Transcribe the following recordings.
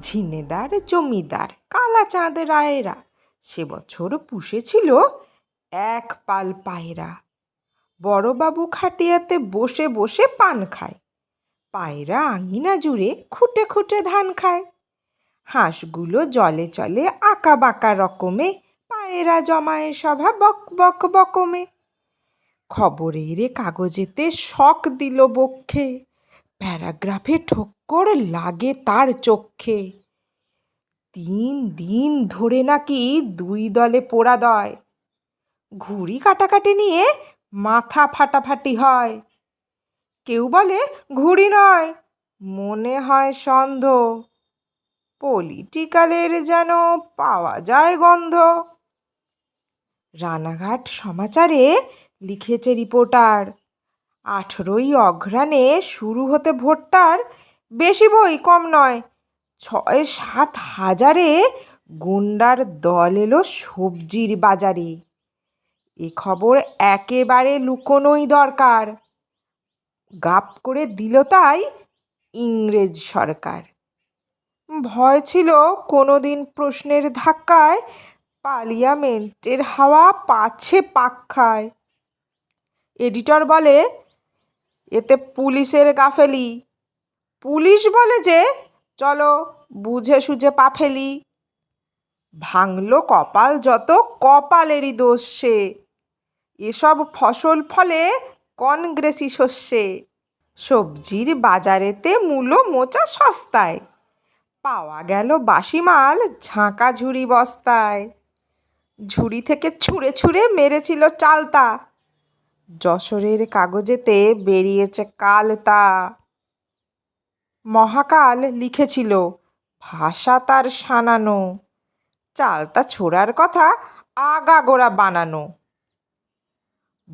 ঝিনেদার, জমিদার, কালাচাঁদ রায়েরা। সে বছর পুষেছিল এক পাল পায়রা। বড়বাবু খাটিয়াতে বসে বসে পান খায়। পায়রা আঙিনা জুড়ে খুঁটে খুঁটে ধান খায়। হাঁসগুলো জলে চলে আঁকা বাঁকা রকমে, পায়রা জমায়ে সভা বক বক বকমে। খবরের কাগজেতে শখ দিল বক্ষে। প্যারাগ্রাফে ঠোক্কর লাগে তার চক্ষে তিন দিন ধরে নাকি দুই দলে পোড়া দয়। ঘুড়ি কাটাকাটি নিয়ে মাথা ফাটাফাটি হয়। কেউ বলে ঘুড়ি নয়, মনে হয় সন্ধ। পলিটিক্যালের যেন পাওয়া যায় গন্ধ। রানাঘাট সমাচারে লিখেছে রিপোর্টার। আঠেরোই অঘ্রাণে শুরু হতে ভোটটার বেশি বই কম নয়। ছয় সাত হাজারে গুন্ডার দল এলো সবজির বাজারে। এ খবর একেবারে লুকোনোই দরকার। গাপ করে দিল তাই ইংরেজ সরকার। ভয় ছিল কোনো দিন প্রশ্নের ধাক্কায় পার্লিয়ামেন্টের হাওয়া পাছে পাক খায়। এডিটর বলে এতে পুলিশের গাফেলি। পুলিশ বলে যে, চলো বুঝে সুঝে পা ফেলি। ভাঙলো কপাল যত কপালেরই দোষ সে। এসব ফসল ফলে কনগ্রেসি শস্যে সবজির বাজারেতে মূলো মোচা সস্তায়। পাওয়া গেল বাসি মাল ঝাঁকা ঝুড়ি বস্তায়। ঝুড়ি থেকে ছুঁড়ে ছুঁড়ে মেরেছিল চালতা। যশোরের কাগজেতে বেরিয়েছে কাল তা। মহাকাল লিখেছিল, ভাষা তার সানানো, চালতা ছোড়ার কথা আগাগোড়া বানানো।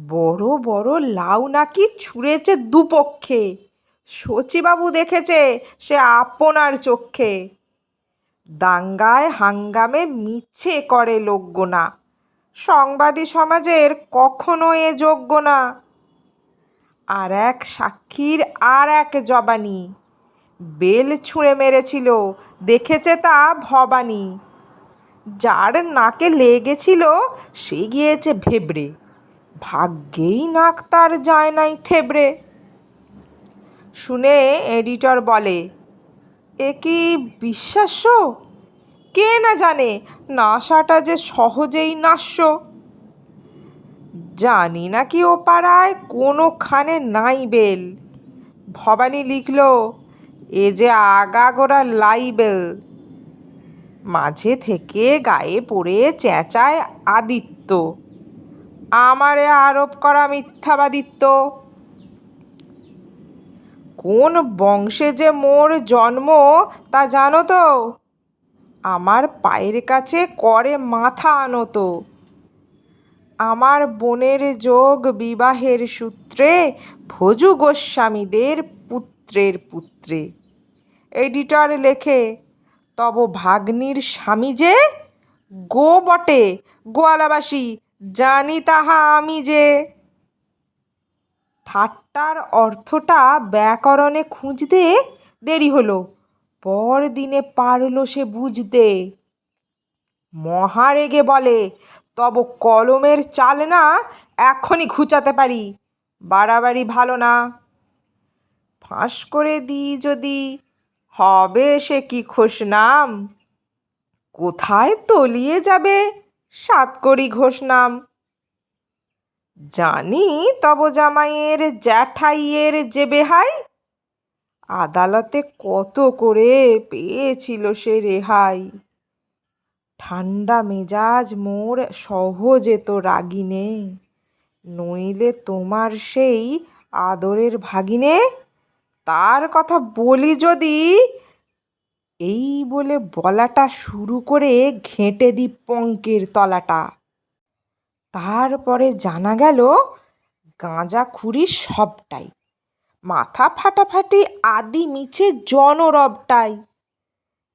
বড় বড় লাউ নাকি ছুঁড়েছে দুপক্ষে, শচীবাবু দেখেছে সে আপনার চক্ষে দাঙ্গায় হাঙ্গামে মিছে করে লোকগোনা। সংবাদী সমাজের কখনো এ যোগ্য না। আর এক সাক্ষীর আর এক জবানি। বেল ছুঁড়ে মেরেছিল, দেখেছে তা ভবানী। যার নাকে লেগেছিল, সে গিয়েছে ভেবড়ে। ভাগ্যেই নাক তার যায় নাই থেবড়ে। শুনে এডিটর বলে, এ কি বিশ্বাস্য? কে না জানে, নাশাটা যে সহজেই নাশ্য। জানি না কি ও পাড়ায় কোনোখানে নাই বেল। ভবানী লিখল, এ যে আগাগোড়া লাইবেল মাঝে থেকে গায়ে পড়ে চেঁচায় আদিত্য। আমারে আরোপ করা মিথ্যাবাদিত্য। কোন বংশে যে মোর জন্ম তা জানো তো? আমার পায়ের কাছে করে মাথা আনত। আমার বোনের যোগ বিবাহের সূত্রে ভজু গোস্বামীদের পুত্রের পুত্রে। এডিটর লেখে, তব ভাগ্নির স্বামী যে গো বটে, গোয়ালাবাসী, জানি তাহা আমি যে। ঠাট্টার অর্থটা ব্যাকরণে খুঁজতে দেরি হলো। পরদিনে পারল সে বুঝতে। মহারেগে বলে, তব কলমের চাল না এখনই ঘুচাতে পারি। বাড়াবাড়ি ভালো না। ফাঁস করে দিই যদি হবে সে কি খোশ নাম? কোথায় তলিয়ে যাবে সাতকড়ি ঘোষ নাম? জানি তব জামাইয়ের জ্যাঠাইয়ের যে বেহাই আদালতে কত করে পেয়েছিল সে রেহাই? ঠান্ডা মেজাজ মোর সহজে তো রাগিনে। নইলে তোমার সেই আদরের ভাগিনে? তার কথা বলি যদি, এই বলে বলাটা শুরু করে ঘেঁটে দি পঙ্কের তলাটা। তারপরে জানা গেল গাঁজাখুরি সবটাই। মাথা ফাটাফাটি আদি মিছে জনরবটাই।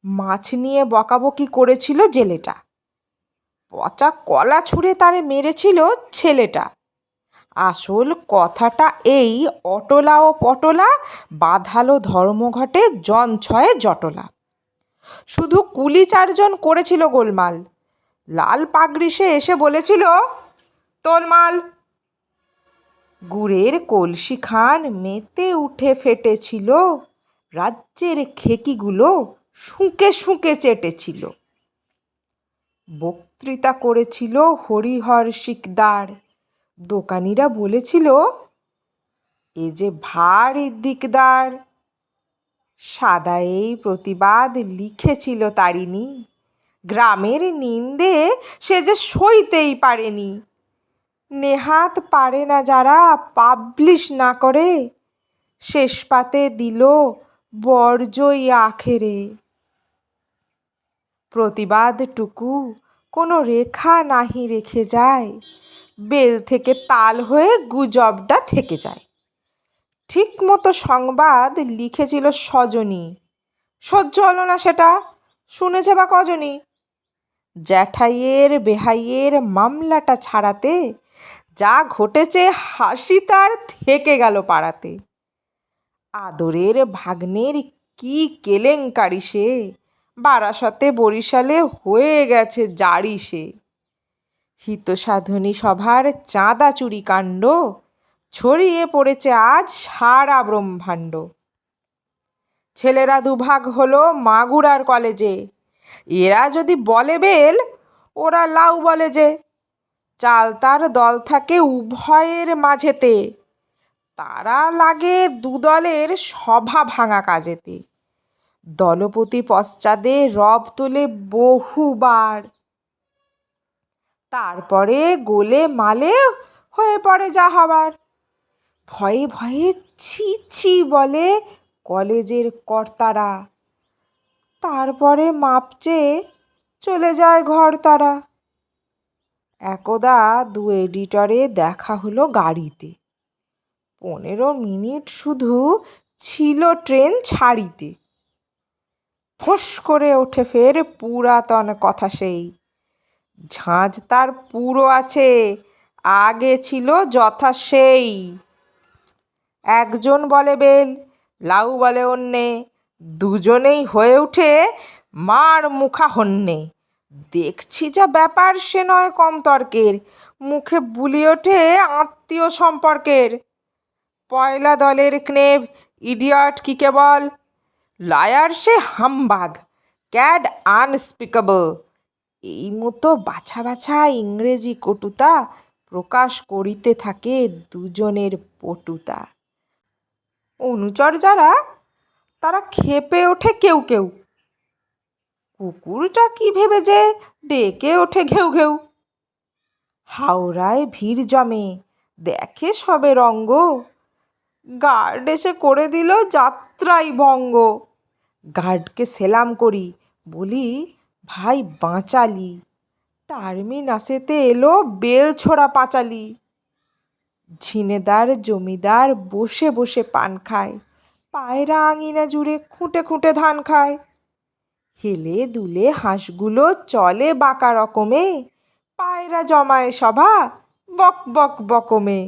মাছ নিয়ে বকাবকি করেছিল জেলেটা। পচা কলা ছুঁড়ে তারে মেরেছিল ছেলেটা। আসল কথাটা এই, অটলা ও পটলা, বাঁধালো ধর্মঘটে জন ছয়ে জটলা। শুধু কুলি চারজন করেছিল গোলমাল। লাল পাগড়ি সে এসে বলেছিল তোলমাল গুড়ের কলসি খান মেতে উঠে ফেটেছিল। রাজ্যের খেকিগুলো শুঁকে শুঁকে চেটেছিল। বক্তৃতা করেছিল হরিহর শিকদার। দোকানিরা বলেছিল, এ যে ভারী দিকদার। সাদা এই প্রতিবাদ লিখেছিল তারিণী। গ্রামের নিন্দে সে যে সইতেই পারেনি। নেহাত পারে না যারা, পাবলিশ না করে। শেষ পাতে দিল বর্জই আখেরে। প্রতিবাদটুকু কোনো রেখা নাহি রেখে যায়। বেল থেকে তাল হয়ে গুজবটা থেকে যায়। ঠিক মতো সংবাদ লিখেছিল সজনী। সহ্য হলো না সেটা। শুনেছে বা কজনই? জ্যাঠাইয়ের, বেহাইয়ের মামলাটা ছাড়াতে যা ঘটেছে হাসি তার থেকে গেল পাড়াতে। আদরের ভাগ্নের কি কেলেঙ্কারি সে, বারাসতে বরিশালে হয়ে গেছে জারি সে। হিতসাধনী সভার চাঁদা চুরি কাণ্ড, ছড়িয়ে পড়েছে আজ সারা ব্রহ্মাণ্ড। ছেলেরা দুভাগ হলো মাগুরার কলেজে, এরা যদি বলে বেল, ওরা লাউ বলে যে চাল তার দল থাকে উভয়ের মাঝেতে। তারা লাগে দুদলের সভা ভাঙা কাজেতে। দলপতি পশ্চাদে রব তোলে বহুবার। তারপরে গোলে মালে হয়ে পড়ে যা হবার। ভয়ে ভয়ে ছি ছি বলে কলেজের কর্তারা। তারপরে মাপ চেয়ে চলে যায় ঘর তারা। একদা দু এডিটরে দেখা হলো গাড়িতে। পনেরো মিনিট শুধু ছিল ট্রেন ছাড়িতে। ফোঁস করে ওঠে ফের পুরাতন কথা সেই। ঝাঁঝ তার পুরো আছে, আগে ছিল যথা সেই। একজন বলে বেল, লাউ বলে অন্যে। দুজনেই হয়ে উঠে মার মুখা হন্যে। দেখছি যা ব্যাপার, সে নয় কম তর্কের। মুখে বুলি ওঠে আত্মীয় সম্পর্কের। পয়লা দলের ক্নেভ ইডিয়ট কি কেবল? লায়ার সে হামবাগ ক্যাড আনস্পিকেবল এই মতো বাছা বাছা ইংরেজি কটুতা প্রকাশ করিতে থাকে দুজনের পটুতা। অনুচর যারা, তারা খেপে ওঠে কেউ কেউ। কুকুরটা কি ভেবে যে ডেকে ওঠে ঘেউ ঘেউ? হাওড়ায় ভিড় জমে, দেখে সবে রঙ্গ। গার্ড এসে করে দিল যাত্রাই ভঙ্গ। গার্ডকে সেলাম করি, বলি, ভাই, বাঁচালি। টার্মিনাসেতে এলো বেল ছোড়া পাঁচালি। ঝিনেদার জমিদার বসে বসে পান খায়, পায়রা আঙিনা জুড়ে খুঁটে খুঁটে ধান খায়। হেলে দুলে হাঁসগুলো চলে বাঁকা রকমে। পায়রা জমায় সভা বক বক বকমে।